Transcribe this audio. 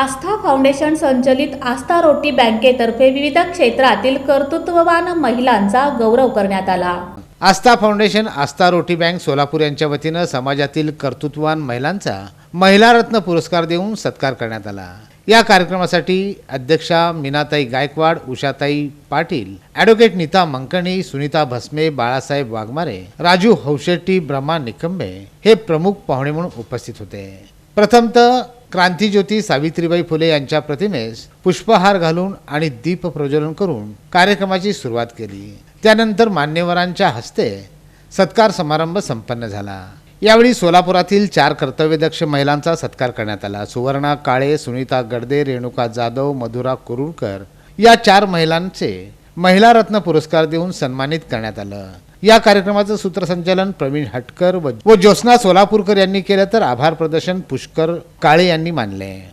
आस्था foundation संचलित आस्था रोटी बँकेतर्फे विविध क्षेत्रातील कर्तृत्ववान महिलांचा गौरव करण्यात आला. आस्था फाउंडेशन आस्था रोटी बँक सोलापूर यांच्या वतीनं समाजातील कर्तृत्ववान महिलांचा महिला रत्न पुरस्कार देऊन सत्कार करण्यात आला. या कार्यक्रमासाठी अध्यक्षा मीनाताई गायकवाड उषाताई पाटील ॲडव्होकेट नीता मंकणी सुनीता भस्मे बाळासाहेब वाघमारे राजू हौशेट्टी ब्रह्मा निकंबे हे प्रमुख पाहुणे म्हणून उपस्थित होते. प्रथमतः क्रांतीज्योती सावित्रीबाई फुले यांच्या प्रतिमेस पुष्पहार घालून आणि दीप प्रज्वलन करून कार्यक्रमाची सुरुवात केली. त्यानंतर मान्यवरांच्या हस्ते सत्कार समारंभ संपन्न झाला. यावेळी सोलापुरातील चार कर्तव्यदक्ष महिलांचा सत्कार करण्यात आला. सुवर्णा काळे सुनीता गडदे रेणुका जाधव मधुरा कुरुळकर या चार महिलांचे महिला रत्न पुरस्कार देऊन सन्मानित करण्यात आलं. या कार्यक्रमाचं सूत्रसंचालन प्रवीण हटकर व ज्योत्स्ना सोलापूरकर यांनी केलं तर आभार प्रदर्शन पुष्कर काळे यांनी मानले.